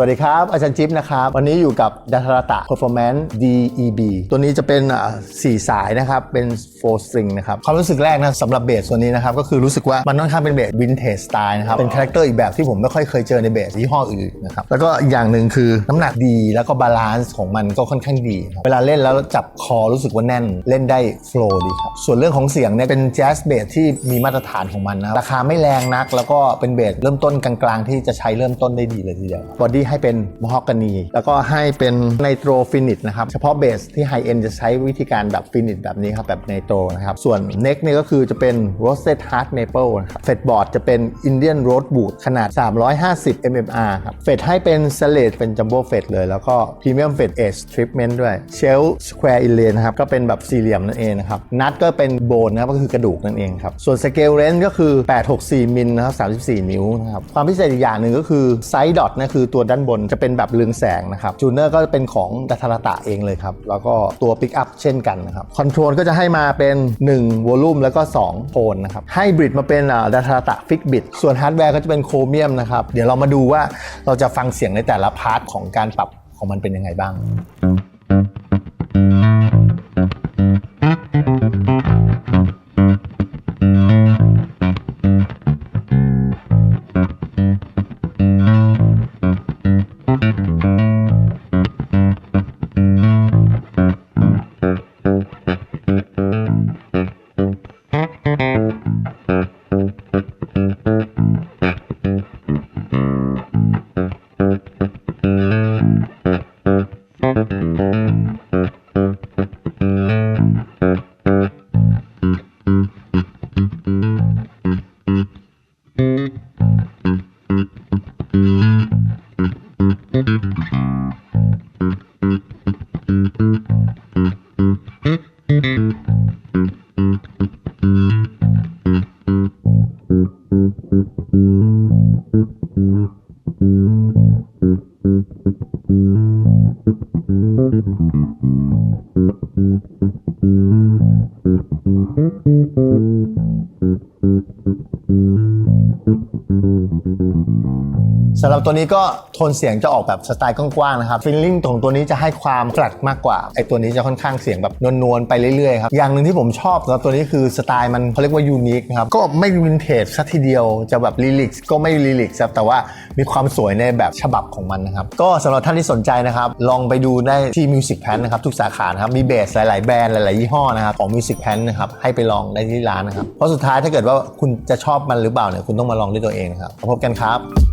สวัสดีครับ อาจารย์จิ๊บนะครับ วันนี้อยู่กับดัตตะ Performance DEB ตัวนี้จะเป็นอ่าสี่สายนะครับ เป็น4 string นะครับ ความรู้สึกแรกนะสำหรับเบสตัวนี้นะครับ ก็คือรู้สึกว่ามันค่อนข้างเป็นเบสวินเทจสไตล์นะครับ เป็นคาแรคเตอร์อีกแบบที่ผมไม่ค่อยเคยเจอในเบสยี่ห้ออื่นนะครับ แล้วก็อย่างหนึ่งคือน้ำหนักดีแล้วก็บาลานซ์ของมันก็ค่อนข้างดีครับเวลาเล่นแล้วจับคอรู้สึกว่าแน่นเล่นได้โฟล์ดีครับส่วนเรื่องของเสียงเนี่ยเป็นแจ๊สเบสที่มีมาตรฐานของมันนะรราคาไม่แรงนัก แล้วก็เป็นเบสเริ่มต้นกลางๆที่จะใช้เริ่มต้นได้ดีเลยทีเดียวบอดี้ให้เป็นมอฮอกกานี แล้วก็ให้เป็นไนโตรฟินิชนะครับ เฉพาะเบสที่ไฮเอ็นจะใช้วิธีการแบบฟินิชแบบนี้ครับ แบบไนโตรนะครับ ส่วนเน็กเนี่ยก็คือจะเป็น roasted hard maple นะครับเฟดบอร์ดจะเป็น Indian rosewood ขนาด 350 mmr ครับ เฟดให้เป็นสเลดเป็นจัมโบ้เฟดเลย แล้วก็ premium fed edge treatment ด้วย shell square inlay นะครับก็เป็นแบบสี่เหลี่ยมนั่นเองนะครับนัดก็เป็นโบนนะครับก็คือกระดูกนั่นเองครับส่วน scale range ก็คือ 864มิลนะครับ34 นิ้วนะครับความพิเศษอีกอย่างหนึ่งก็คือไซด์ดอทนะคือตัวด้านบนจะเป็นแบบเรืองแสงนะครับจูเนอร์ก็เป็นของดัทาราตะเองเลยครับ แล้วก็ตัวปิกอัพเช่นกันนะครับคอนโทรลก็จะให้มาเป็น1วอลลุ่มแล้วก็2โทนนะครับให้บริดมาเป็นดัทาราตะฟิกบิดส่วนฮาร์ดแวร์ก็จะเป็นโครเมียมนะครับเดี๋ยวเรามาดูว่าเราจะฟังเสียงในแต่ละพาร์ทของการปรับของมันเป็นยังไงบ้าง Thank you. สำหรับตัวนี้ก็โทนเสียงจะออกแบบสไตล์กว้างๆนะครับฟิลลิ่งของตัวนี้จะให้ความแฟลตมากกว่าไอตัวนี้จะค่อนข้างเสียงแบบนวลๆไปเรื่อยๆครับอย่างหนึ่งที่ผมชอบสำหรับตัวนี้คือสไตล์มันเขาเรียกว่ายูนิคครับก็ไม่วินเทจสัทีเดียวจะแบบลิลิกก็ไม่ลิลิกครับแต่ว่ามีความสวยในแบบฉบับของมันนะครับก็สำหรับท่านที่สนใจนะครับลองไปดูได้ที่ Music Pan นะครับทุกสาขานะครับมีเบสหลายๆแบรนด์หลายๆยี่ห้อนะครับของ Music Pan นะครับให้ไปลองได้ที่ร้านนะครับเพราะสุดท้ายถ้าเกิดว่าคุณจะชอบมันหรือเปล่าเนี่ยคุณต้องมาลองด้วยตัวเองนะครับพบกันครับ